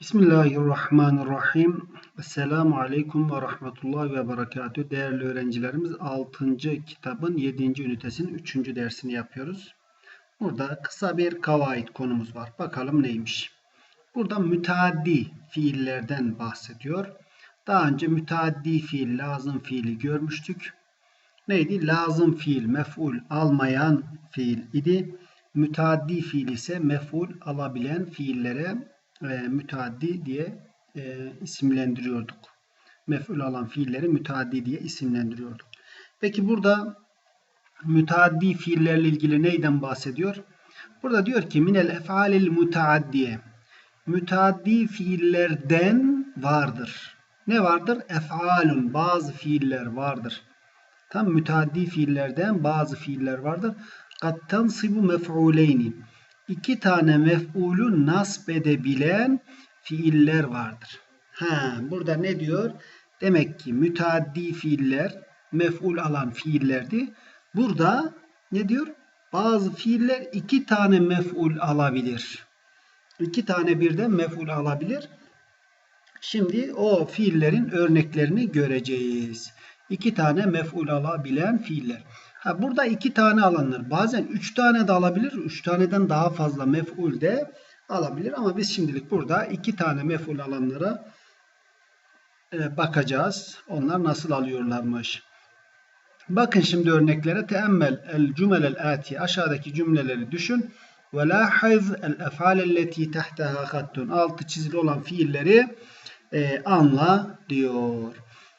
Bismillahirrahmanirrahim. Esselamu Aleyküm ve Rahmetullahi ve Berekatü. Değerli öğrencilerimiz 6. kitabın 7. ünitesinin 3. dersini yapıyoruz. Burada kısa bir kavaid konumuz var. Bakalım neymiş? Burada müteaddi fiillerden bahsediyor. Daha önce müteaddi fiil, lazım fiili görmüştük. Neydi? Lazım fiil, mef'ul almayan fiil idi. Müteaddi fiil ise mef'ul alabilen fiillere e, müteaddi diye e, isimlendiriyorduk. Mef'ul alan fiilleri müteaddi diye isimlendiriyorduk. Peki burada müteaddi fiillerle ilgili neyden bahsediyor? Burada diyor ki minel ef'alil müteaddiye. Müteaddi fiillerden vardır. Ne vardır? Ef'alun bazı fiiller vardır. Tam müteaddi fiillerden bazı fiiller vardır. Kat tansibu mef'uleyni iki tane mef'ulü nasb edebilen fiiller vardır. Ha, burada ne diyor? Demek ki müteaddi fiiller mef'ul alan fiillerdi. Burada ne diyor? Bazı fiiller iki tane mef'ul alabilir. İki tane birden mef'ul alabilir. Şimdi o fiillerin örneklerini göreceğiz. İki tane mef'ul alabilen fiiller. Ha, burada iki tane alanlar. Bazen üç tane de alabilir. Üç taneden daha fazla mef'ul de alabilir. Ama biz şimdilik burada iki tane mef'ul alanlara e, bakacağız. Onlar nasıl alıyorlarmış. Bakın şimdi örneklere. Teemmel el cümelel ati. Aşağıdaki cümleleri düşün. Ve lahiz el ef'alelleti tahteha hattun. Altı çizili olan fiilleri e, anla diyor.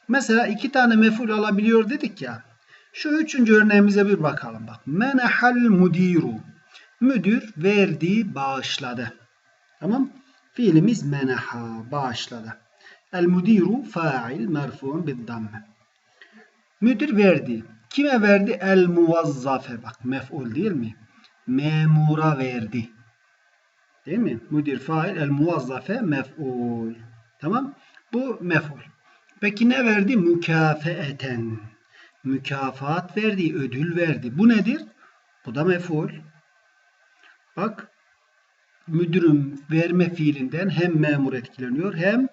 Mesela iki tane mef'ul alabiliyor dedik ya. Şu üçüncü örneğimize bir bakalım. Bak. Menehal mudiru. Müdür verdi, bağışladı. Tamam. Fiilimiz meneha, bağışladı. El mudiru fa'il merfu'un biddamme. Müdür verdi. Kime verdi? El muvazzafe. Bak mef'ul değil mi? Memura verdi. Değil mi? Müdür fail, el muvazzafe mef'ul. Tamam. Bu mef'ul. Peki ne verdi? Mükafeeten mükafat verdi, ödül verdi. Bu nedir? Bu da mef'ul. Bak müdürüm verme fiilinden hem memur etkileniyor hem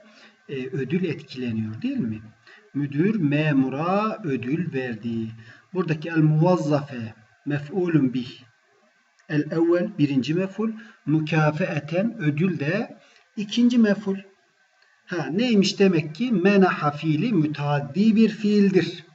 e, ödül etkileniyor değil mi? Müdür memura ödül verdi. Buradaki el muvazzafe mef'ulun bih. El evvel birinci mef'ul. Mükafeeten ödül de ikinci mef'ul. Ha neymiş demek ki menaha fiili müteaddi bir fiildir.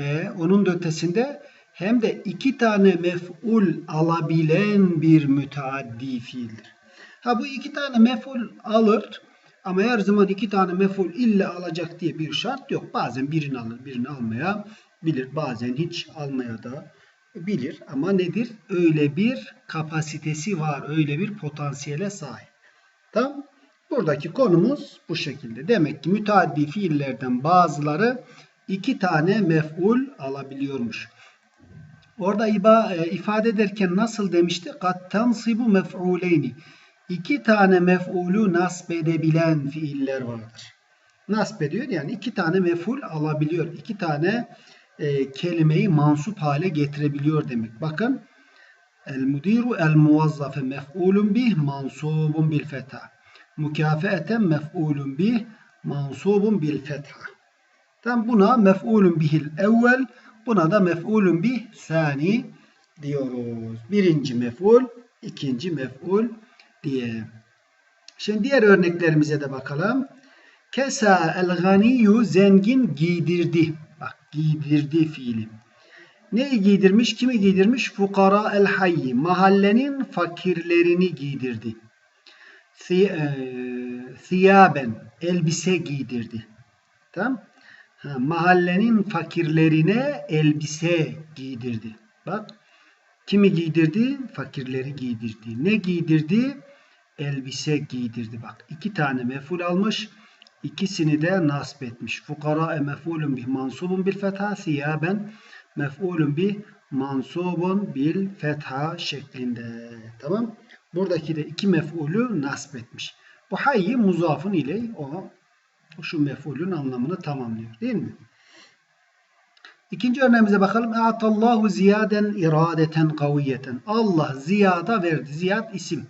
E, onun da ötesinde hem de iki tane mef'ul alabilen bir müteaddi fiildir. Ha bu iki tane mef'ul alır ama her zaman iki tane mef'ul illa alacak diye bir şart yok. Bazen birini alır, birini almaya bilir. Bazen hiç almaya da bilir. Ama nedir? Öyle bir kapasitesi var. Öyle bir potansiyele sahip. Tamam. Buradaki konumuz bu şekilde. Demek ki müteaddi fiillerden bazıları iki tane mef'ul alabiliyormuş. Orada iba, e, ifade ederken nasıl demişti? Kat tansibu mef'uleyni. İki tane mef'ulu nasb edebilen fiiller vardır. Nasb ediyor yani iki tane mef'ul alabiliyor. İki tane e, kelimeyi mansup hale getirebiliyor demek. Bakın el mudiru el muvazzafe mef'ulun bih mansubun bil fetha. Mükafeeten mef'ulun bih mansubun bil fetha. Tam buna mef'ulun bihil evvel, buna da mef'ulun bih sani diyoruz. Birinci mef'ul, ikinci mef'ul diye. Şimdi diğer örneklerimize de bakalım. Kesa el ganiyyu zengin giydirdi. Bak giydirdi fiili. Neyi giydirmiş? Kimi giydirmiş? Fukara el hayyi. Mahallenin fakirlerini giydirdi. Siyaben elbise giydirdi. Tamam? Ha, mahallenin fakirlerine elbise giydirdi. Bak kimi giydirdi? Fakirleri giydirdi. Ne giydirdi? Elbise giydirdi. Bak iki tane meful almış. İkisini de nasp etmiş. Fukara e mef'ulun bih mansubun bil fetha siyaben mef'ulun bih mansubun bil fetha şeklinde. Tamam. Buradaki de iki mef'ulü nasp etmiş. Bu hayyi muzafın ile o şu mef'ulün anlamını tamamlıyor. Değil mi? İkinci örneğimize bakalım. E'atallahu ziyaden iradeten kaviyeten. Allah ziyada verdi. Ziyad isim.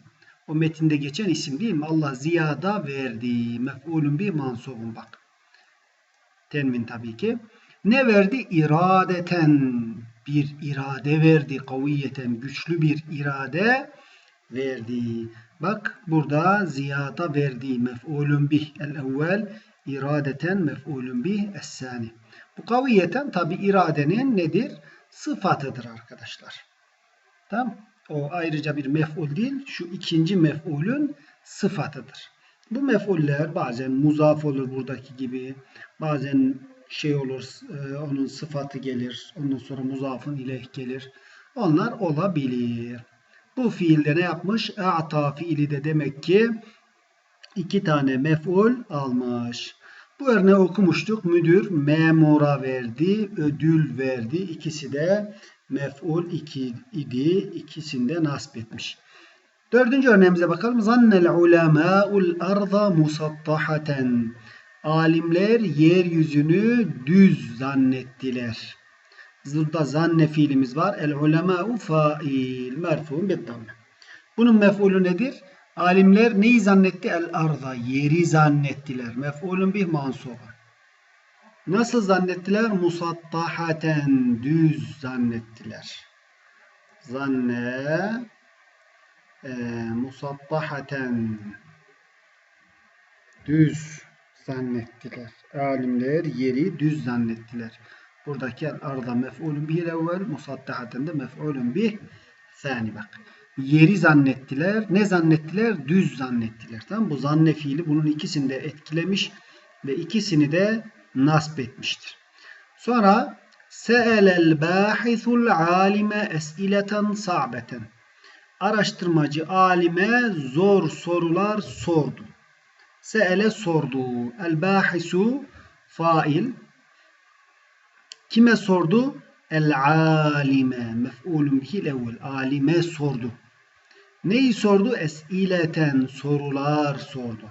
O metinde geçen isim değil mi? Allah ziyada verdi. Mef'ulun bir mansubun bak. Tenmin tabii ki. Ne verdi? İradeten. Bir irade verdi. Kaviyeten. Güçlü bir irade verdi. Bak burada ziyada verdi. Mef'ulun bih. El evvel iradeten mef'ulun bih. Es-sani. Bu kaviyeten tabi iradenin nedir? Sıfatıdır arkadaşlar. Tamam. O ayrıca bir mef'ul değil. Şu ikinci mef'ulün sıfatıdır. Bu mef'uller bazen muzaf olur buradaki gibi. Bazen şey olur e, onun sıfatı gelir. Ondan sonra muzafın ileh gelir. Onlar olabilir. Bu fiilde ne yapmış? A'ta fiili de demek ki iki tane mef'ul almış. Bu örneği okumuştuk. Müdür memura verdi, ödül verdi. İkisi de mef'ul iki idi. İkisinde nasip etmiş. Dördüncü örneğimize bakalım. Zannel ulemâ'ul arda musattahaten. Alimler yeryüzünü düz zannettiler. Burada zanne fiilimiz var. El ulemâ'u fail. Merfu'un biddamme. Bunun mef'ulü nedir? Alimler neyi zannetti? El arda. Yeri zannettiler. Mef'ulün bih mansuba. Nasıl zannettiler? Musattahaten. Düz zannettiler. Zanne e, musattahaten düz zannettiler. Alimler yeri düz zannettiler. Buradaki el arda mef'ulün bih evvel musattahaten de mef'ulün bih sani bak yeri zannettiler. Ne zannettiler? Düz zannettiler. Tamam Bu zanne fiili bunun ikisini de etkilemiş ve ikisini de nasp etmiştir. Sonra se'elel bahisul alime es'ileten sa'beten. Araştırmacı alime zor sorular sordu. Se'ele sordu. El bahisu fail. Kime sordu? El alime mef'ulun bihil evvel. Alime sordu. Neyi sordu? Es'ileten sorular sordu.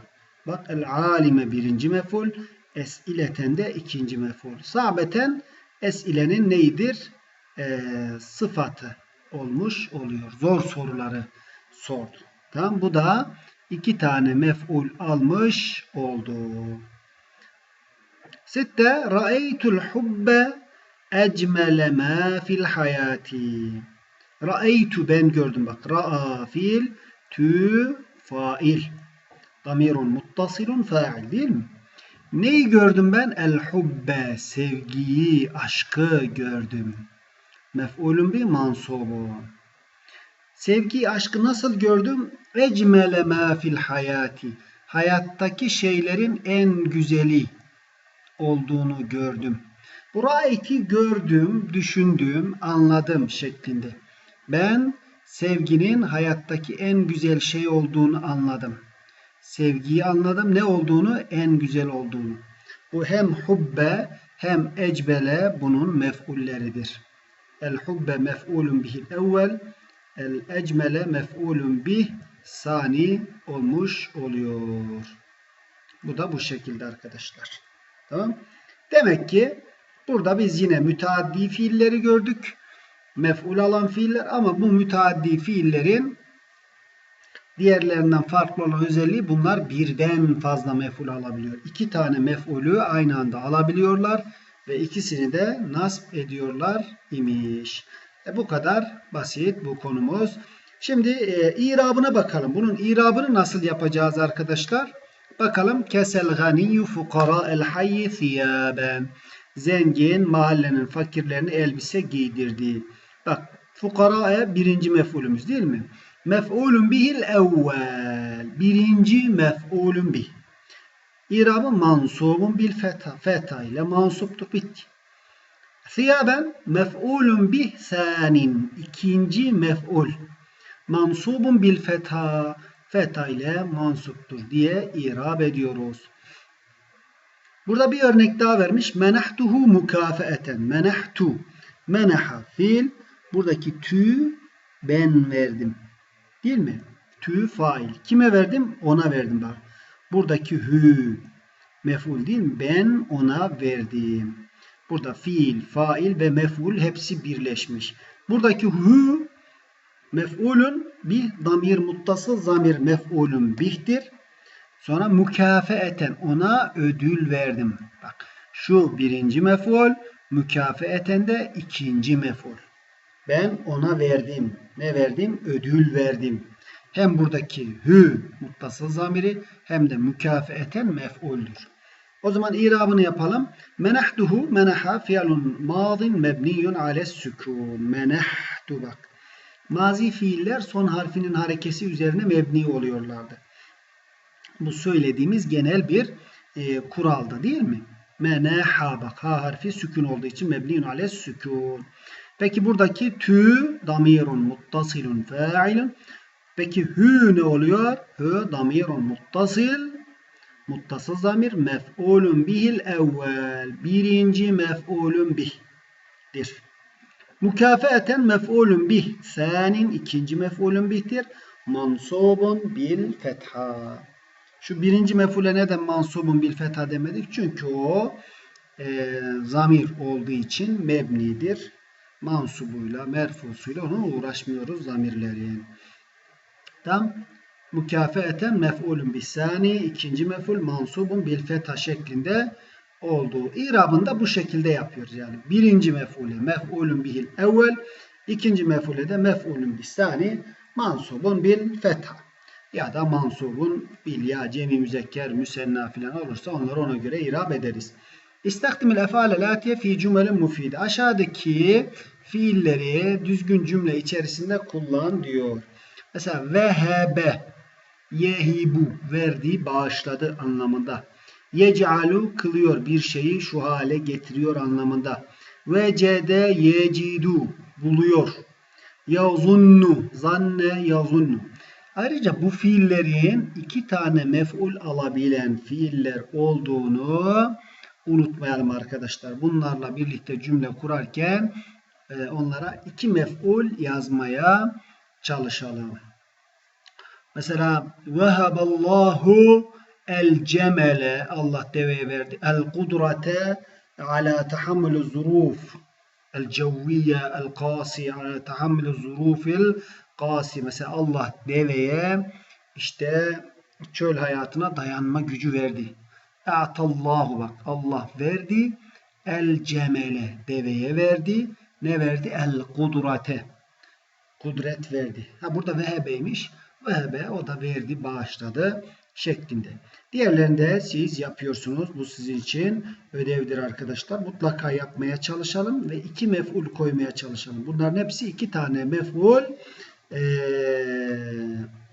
Bak el alime birinci mef'ul. Es'ileten de ikinci mef'ul. Sabeten es'ilenin neyidir? Ee, sıfatı olmuş oluyor. Zor soruları sordu. Tamam bu da iki tane mef'ul almış oldu. Sitte ra'eytul hubbe ecmele ma fil hayati. Ra'eytu ben gördüm bak. Ra'a fiil, tü fail. Damirun muttasilun fa'il değil mi? Neyi gördüm ben? El hubbe, sevgiyi, aşkı gördüm. Mef'ulun bir mansubu. Sevgi, aşkı nasıl gördüm? Ecmele ma fil hayati. Hayattaki şeylerin en güzeli olduğunu gördüm. Bu ra'eti gördüm, düşündüm, anladım şeklinde. Ben sevginin hayattaki en güzel şey olduğunu anladım. Sevgiyi anladım. Ne olduğunu? En güzel olduğunu. Bu hem hubbe hem ecbele bunun mef'ulleridir. El hubbe mef'ulun bihil evvel. El ecmele mef'ulun bih sani olmuş oluyor. Bu da bu şekilde arkadaşlar. Tamam. Demek ki burada biz yine müteaddi fiilleri gördük mef'ul alan fiiller ama bu müteaddi fiillerin diğerlerinden farklı olan özelliği bunlar birden fazla mef'ul alabiliyor. İki tane mef'ulü aynı anda alabiliyorlar ve ikisini de nasp ediyorlar imiş. E bu kadar basit bu konumuz. Şimdi e, irabına bakalım. Bunun irabını nasıl yapacağız arkadaşlar? Bakalım. Kesel ganiyyu fukara el hayyi. Zengin mahallenin fakirlerini elbise giydirdi. Bak fukara'ya birinci mef'ulümüz değil mi? Mef'ulun bihil evvel. Birinci mef'ulun bih. İrabı mansubun bil feta. Feta ile mansuptur. Bitti. Thiyaben mef'ulun bih sanin. İkinci mef'ul. Mansubun bil feta. Feta ile mansuptur diye irab ediyoruz. Burada bir örnek daha vermiş. Menahtuhu mukafeeten. Menahtu. Menaha fiil Buradaki tü ben verdim. Değil mi? Tü fail. Kime verdim? Ona verdim bak. Buradaki hü mef'ul değil mi? Ben ona verdim. Burada fiil, fail ve mef'ul hepsi birleşmiş. Buradaki hü Mef'ulün bih damir muttasıl zamir mef'ulün bihtir. Sonra mükafeeten ona ödül verdim. Bak şu birinci mef'ul mükafeeten de ikinci mef'ul. Ben ona verdim. Ne verdim? Ödül verdim. Hem buradaki hü muttasıl zamiri hem de mükafeeten mef'uldür. O zaman irabını yapalım. Menahtuhu menaha fiilun madin mebniyun ale sükun. Menahtu bak. Mazi fiiller son harfinin harekesi üzerine mebni oluyorlardı. Bu söylediğimiz genel bir e, kuraldı değil mi? Menaha bak. Ha harfi sükun olduğu için mebniyun ale sükun. Peki buradaki tü damirun muttasilun fa'ilun. Peki hü ne oluyor? Hü damirun muttasil muttasıl zamir mef'ulun bihil evvel. Birinci mef'ulun bih'dir. Mükafeten mef'ulun bih. Sanin ikinci mef'ulun bih'tir. Mansubun bil fetha. Şu birinci mef'ule neden mansubun bil fetha demedik? Çünkü o e, zamir olduğu için mebnidir. Mansubuyla, merfusuyla ona uğraşmıyoruz zamirlerin. Tam mükafeten mef'ulun bisani ikinci mef'ul mansubun bil fetha şeklinde olduğu. İrabında bu şekilde yapıyoruz yani. Birinci mef'ule mef'ulun bihil evvel ikinci mef'ule de mef'ulun bisani mansubun bil fetha ya da mansubun bil ya cemi müzekker müsenna filan olursa onları ona göre irab ederiz. İstakdimil efale latiye fi cümelin mufide. Aşağıdaki fiilleri düzgün cümle içerisinde kullan diyor. Mesela vehebe yehibu verdi bağışladı anlamında. Yec'alu kılıyor bir şeyi şu hale getiriyor anlamında. Vecede yecidu buluyor. Yazunnu zanne yazunnu. Ayrıca bu fiillerin iki tane mef'ul alabilen fiiller olduğunu unutmayalım arkadaşlar. Bunlarla birlikte cümle kurarken e, onlara iki mef'ul yazmaya çalışalım. Mesela vehaballahu el cemele Allah deveye verdi. El kudrete ala tahammülü zuruf el cevviye el kasi ala tahammülü zurufil kasi. Mesela Allah deveye işte çöl hayatına dayanma gücü verdi. E'tallahu bak Allah verdi. El cemele deveye verdi. Ne verdi? El kudrete. Kudret verdi. Ha burada vehebeymiş. Vehebe o da verdi, bağışladı şeklinde. Diğerlerinde siz yapıyorsunuz. Bu sizin için ödevdir arkadaşlar. Mutlaka yapmaya çalışalım ve iki mef'ul koymaya çalışalım. Bunların hepsi iki tane mef'ul ee,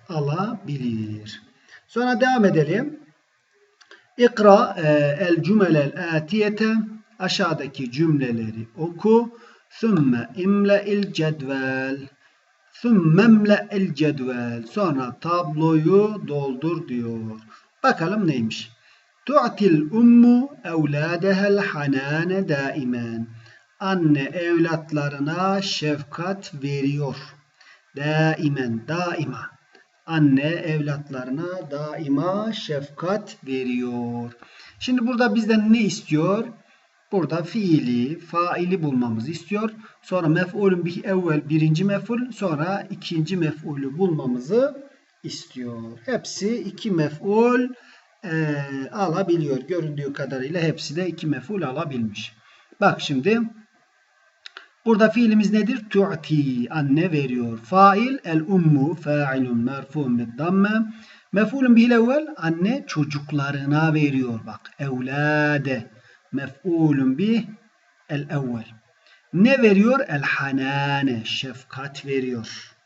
alabilir. Sonra devam edelim. İkra e, el cümelel atiyete aşağıdaki cümleleri oku. Sümme imle il cedvel. Sümmemle el cedvel. Sonra tabloyu doldur diyor. Bakalım neymiş. Tu'til ummu evladehel hanane daimen. Anne evlatlarına şefkat veriyor. Daimen, daima. Anne evlatlarına daima şefkat veriyor. Şimdi burada bizden ne istiyor? Burada fiili, faili bulmamızı istiyor. Sonra mef'ulün bir evvel birinci mef'ul, sonra ikinci mef'ulü bulmamızı istiyor. Hepsi iki mef'ul e, alabiliyor. Göründüğü kadarıyla hepsi de iki mef'ul alabilmiş. Bak şimdi burada fiilimiz nedir? Tu'ti anne veriyor. Fail el ummu fa'ilun merfu'un bid damme. Mef'ulun bil evvel anne çocuklarına veriyor. Bak evlade mef'ulun bih el evvel. Ne veriyor? El hanane. Şefkat veriyor.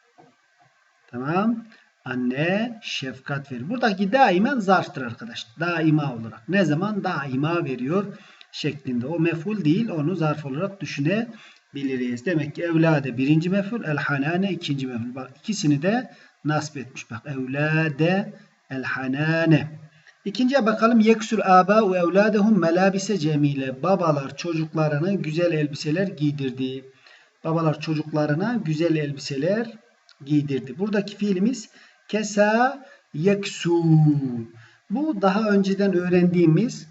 Tamam. Anne şefkat veriyor. Buradaki daimen zarftır arkadaşlar. Daima olarak. Ne zaman? Daima veriyor şeklinde. O mef'ul değil. Onu zarf olarak düşünebiliriz. Demek ki evlade birinci mef'ul. El hanane ikinci mef'ul. Bak ikisini de nasip etmiş. Bak evlade el hanane. İkinciye bakalım. Yeksul aba ve evladehum melabise cemile. Babalar çocuklarına güzel elbiseler giydirdi. Babalar çocuklarına güzel elbiseler giydirdi. Buradaki fiilimiz kesa yeksu. Bu daha önceden öğrendiğimiz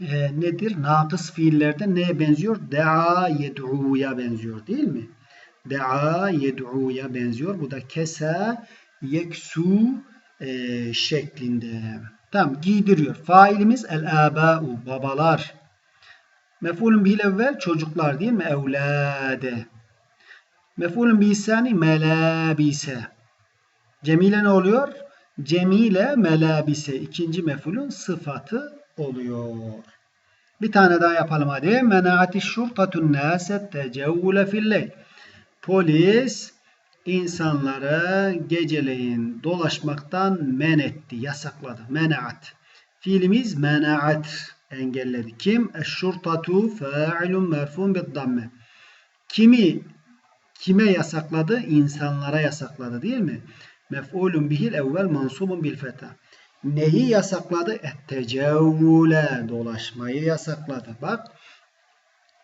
e, nedir? Nakıs fiillerde neye benziyor? Daa yed'uya benziyor değil mi? Da'a yed'u'ya benziyor. Bu da kesa yeksu e, şeklinde. Tamam giydiriyor. Failimiz el-aba'u babalar. Mef'ulun bil evvel çocuklar değil mi? Evlade. Mef'ulun bil sani melabise. Cemile ne oluyor? Cemile melabise. ikinci mef'ulun sıfatı oluyor. Bir tane daha yapalım hadi. Menaati şurtatun nase tecevvule filleyl. Polis insanları geceleyin dolaşmaktan men etti, yasakladı. Menaat. Fiilimiz menaat engelledi. Kim? Eşşurtatu fa'ilun merfun bid-damme. Kimi kime yasakladı? İnsanlara yasakladı değil mi? Mef'ulun bihil evvel mansubun bil feta. Neyi yasakladı? Ettecevvule dolaşmayı yasakladı. Bak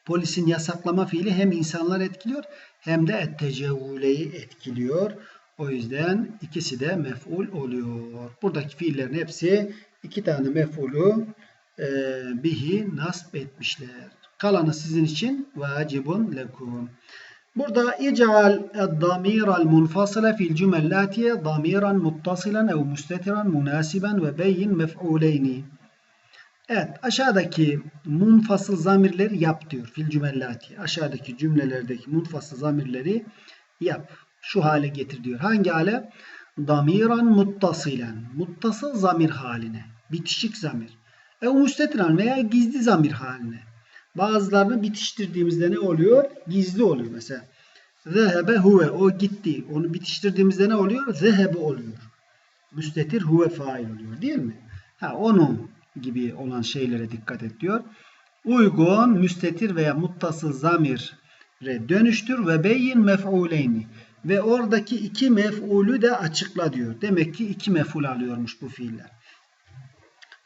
polisin yasaklama fiili hem insanlar etkiliyor hem de ettecevvuleyi etkiliyor. O yüzden ikisi de mef'ul oluyor. Buradaki fiillerin hepsi iki tane mef'ulu e, bihi nasb etmişler. Kalanı sizin için vacibun lekum. Burada ical damiral munfasıle fil cümellatiye damiran muttasilen ev müstetiran münasiben ve beyin mef'uleyni. Evet aşağıdaki munfasıl zamirleri yap diyor fil cümellati. Aşağıdaki cümlelerdeki munfasıl zamirleri yap. Şu hale getir diyor. Hangi hale? Damiran muttasilen. Muttasıl zamir haline. Bitişik zamir. Ev müstetiran veya gizli zamir haline. Bazılarını bitiştirdiğimizde ne oluyor? Gizli oluyor mesela. Zehebe huve. O gitti. Onu bitiştirdiğimizde ne oluyor? Zehebe oluyor. Müstetir huve fail oluyor. Değil mi? Ha, onun gibi olan şeylere dikkat et diyor. Uygun, müstetir veya muttasıl zamire dönüştür ve beyin mef'uleyni. Ve oradaki iki mef'ulü de açıkla diyor. Demek ki iki mef'ul alıyormuş bu fiiller.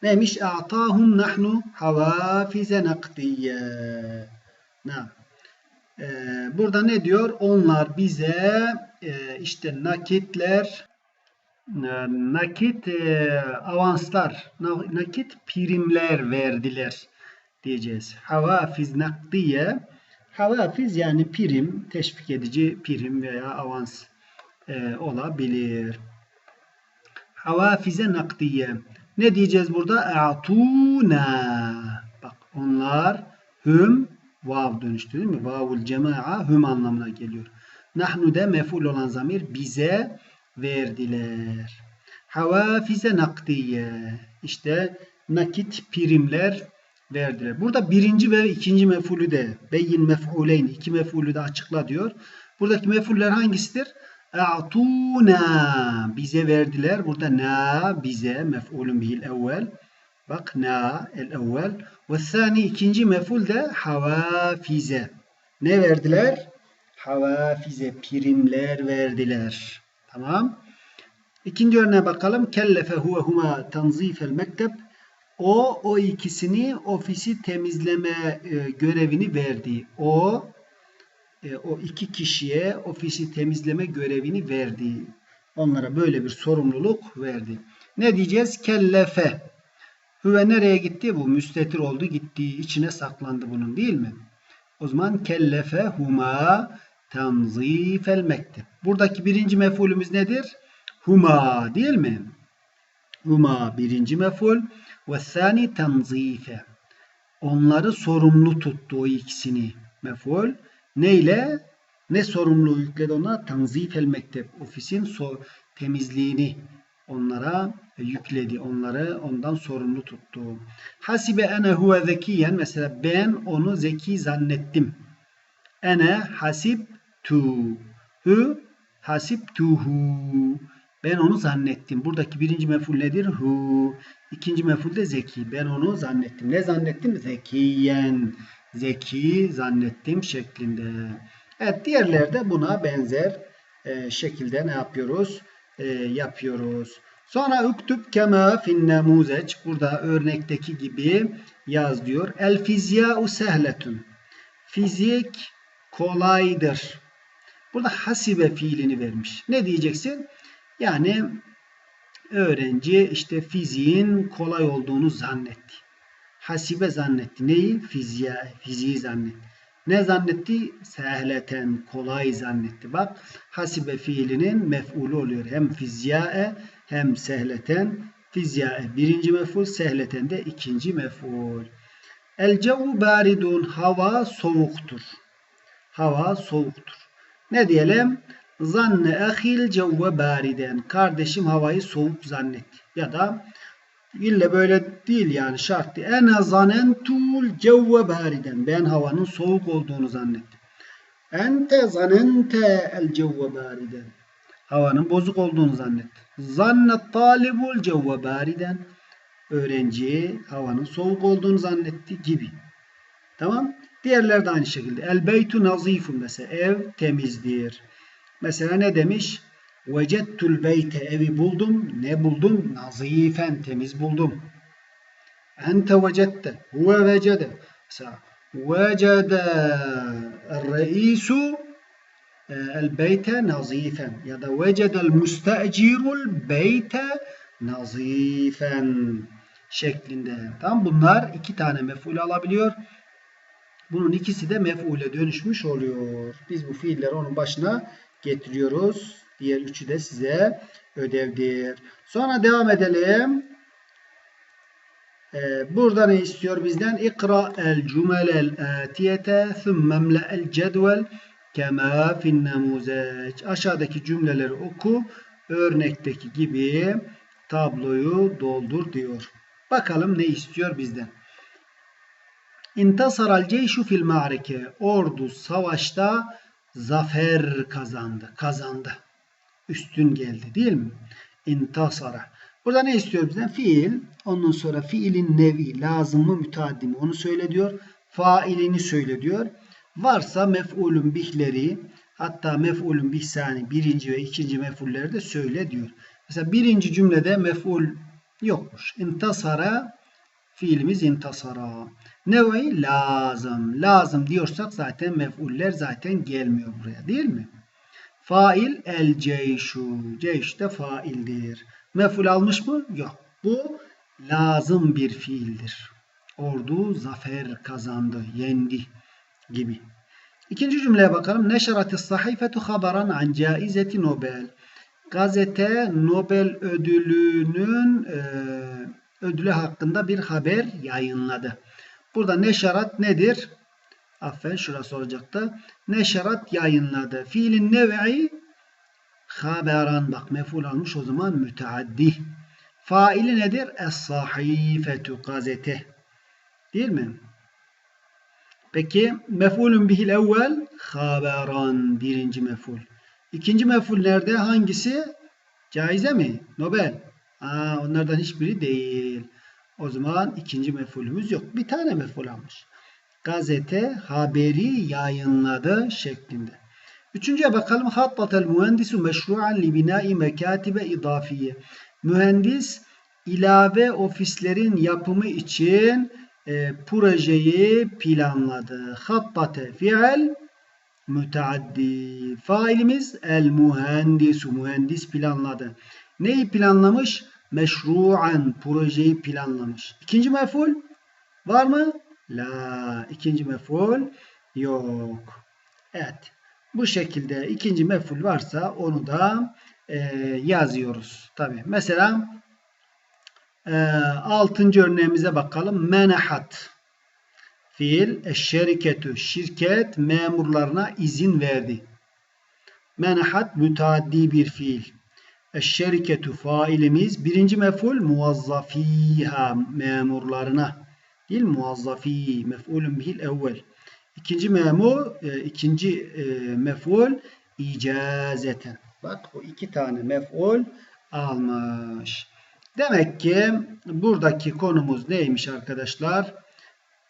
Neymiş? A'tahum nahnu havafize nakdiye. Ne? Ee, burada ne diyor? Onlar bize e, işte nakitler e, nakit e, avanslar, nakit primler verdiler diyeceğiz. Havafiz nakdiye havafiz yani prim, teşvik edici prim veya avans e, olabilir. Havafize nakdiye. Ne diyeceğiz burada? A'tuna. Bak onlar hüm vav dönüştü değil mi? Vavul cema'a hüm anlamına geliyor. Nahnu de meful olan zamir bize verdiler. Havafize nakdiye. İşte nakit primler verdiler. Burada birinci ve ikinci mefulü de beyin mef'uleyn iki mefulü de açıkla diyor. Buradaki mefuller hangisidir? A'tuna bize verdiler. Burada na bize mef'ulun bihil evvel. Bak na el evvel. Ve thani ikinci mef'ul de havafize. Ne verdiler? Havafize primler verdiler. Tamam. İkinci örneğe bakalım. Kellefe huve huma tanzifel mektep. O, o ikisini ofisi temizleme e, görevini verdi. O, e, o iki kişiye ofisi temizleme görevini verdi. Onlara böyle bir sorumluluk verdi. Ne diyeceğiz? Kellefe. Hüve nereye gitti? Bu müstetir oldu gitti. içine saklandı bunun değil mi? O zaman kellefe huma tanzifel mektep. Buradaki birinci mefulümüz nedir? Huma değil mi? Huma birinci meful ve sani tanzife. Onları sorumlu tuttu o ikisini. Meful. Neyle? Ne sorumluluğu yükledi ona? Tanzifel mektep. Ofisin so temizliğini onlara yükledi. Onları ondan sorumlu tuttu. Hasibe ene huve zekiyen. Mesela ben onu zeki zannettim. Ene hasib tu. Hu hasib tuhu. Ben onu zannettim. Buradaki birinci meful nedir? Hu. İkinci meful de zeki. Ben onu zannettim. Ne zannettim? Zekiyen. Zeki zannettim şeklinde. Evet diğerleri de buna benzer e, şekilde ne yapıyoruz? E, yapıyoruz. Sonra üktüb kema fin nemuzeç. Burada örnekteki gibi yaz diyor. El fizya'u sehletun. Fizik kolaydır. Burada hasibe fiilini vermiş. Ne diyeceksin? Yani öğrenci işte fiziğin kolay olduğunu zannetti. Hasibe zannetti. Neyi? Fiziği, fiziği zannetti. Ne zannetti? Sehleten, kolay zannetti. Bak hasibe fiilinin mef'ulü oluyor. Hem fizyae hem sehleten. Fizyae birinci mef'ul, sehleten de ikinci mef'ul. El cevu baridun, hava soğuktur. Hava soğuktur. Ne diyelim? Zanne ahil cevve bariden. Kardeşim havayı soğuk zannetti. Ya da ille böyle değil yani şart değil. Ene zanentul cevve bariden. Ben havanın soğuk olduğunu zannettim. Ente zanente el cevve bariden. Havanın bozuk olduğunu zannetti. Zannet talibul cevve bariden. Öğrenci havanın soğuk olduğunu zannetti gibi. Tamam. Diğerler de aynı şekilde. El beytu nazifun mesela. Ev temizdir. Mesela ne demiş? Vecettul beyte evi buldum. Ne buldum? Nazifen temiz buldum. Ente vecette. Huve vecede. Mesela vecede reisu el beyte nazifen ya da vecedel müstecirul beyte nazifen şeklinde. Tamam bunlar iki tane mef'ul alabiliyor. Bunun ikisi de mef'ule dönüşmüş oluyor. Biz bu fiilleri onun başına getiriyoruz. Diğer üçü de size ödevdir. Sonra devam edelim. Ee, burada ne istiyor bizden? İkra el cümelel atiyete thumme el cedvel kema fin namuzeç. Aşağıdaki cümleleri oku. Örnekteki gibi tabloyu doldur diyor. Bakalım ne istiyor bizden. İntasaral ceyşu fil ma'reke. Ordu savaşta zafer kazandı. Kazandı. Üstün geldi değil mi? İntasara. Burada ne istiyor bizden? Fiil. Ondan sonra fiilin nevi, lazım mı, müteaddi mi? Onu söyle diyor. Failini söyle diyor. Varsa mef'ulün bihleri hatta mef'ulün bihsani birinci ve ikinci mef'ulleri de söyle diyor. Mesela birinci cümlede mef'ul yokmuş. İntasara fiilimiz intasara. Nevi lazım. Lazım diyorsak zaten mef'uller zaten gelmiyor buraya değil mi? Fail el ceyşu. Ceyş de faildir. Mef'ul almış mı? Yok. Bu lazım bir fiildir. Ordu zafer kazandı, yendi gibi. İkinci cümleye bakalım. Neşeratis sahifetu haberan an caizeti Nobel. Gazete Nobel ödülünün e, ödülü hakkında bir haber yayınladı. Burada neşerat nedir? Aferin şurası olacaktı. Neşerat yayınladı. Fiilin nev'i haberan. Bak meful almış o zaman müteaddi. Faili nedir? Es-sahifetu gazete. Değil mi? Peki mef'ulün bihil evvel haberan birinci mef'ul. İkinci mef'ul nerede? Hangisi? Caize mi? Nobel. Aa, onlardan hiçbiri değil. O zaman ikinci mef'ulümüz yok. Bir tane mef'ul almış. Gazete haberi yayınladı şeklinde. Üçüncüye bakalım. Hattatel mühendisu meşru'an li binai mekatibe idafiye. Mühendis ilave ofislerin yapımı için e, projeyi planladı. Hattate fiil müteaddi. Failimiz el mühendisu. Mühendis planladı. Neyi planlamış? Meşru'an. Projeyi planlamış. İkinci meful var mı? La. İkinci meful yok. Evet. Bu şekilde ikinci meful varsa onu da e, yazıyoruz. Tabi. Mesela e, altıncı örneğimize bakalım. Menahat. Fiil eşşeriketü. Şirket memurlarına izin verdi. Menahat müteaddi bir fiil. Eşşeriketü failimiz birinci meful muvazzafiha memurlarına. Değil muvazzafi mef'ulun bihil evvel. İkinci memur, e, ikinci e, mef'ul icazeten. Bak bu iki tane mef'ul almış. Demek ki buradaki konumuz neymiş arkadaşlar?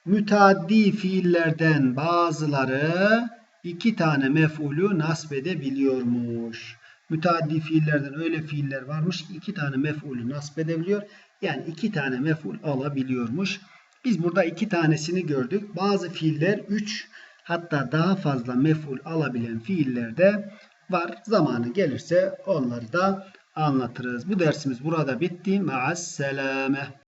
Müteaddi fiillerden bazıları iki tane mef'ulü nasbedebiliyormuş. Müteaddi fiillerden öyle fiiller varmış iki tane mef'ulü nasbedebiliyor. Yani iki tane mef'ul alabiliyormuş. Biz burada iki tanesini gördük. Bazı fiiller üç hatta daha fazla mef'ul alabilen fiiller de var. Zamanı gelirse onları da anlatırız. Bu dersimiz burada bitti. Ma'as selame.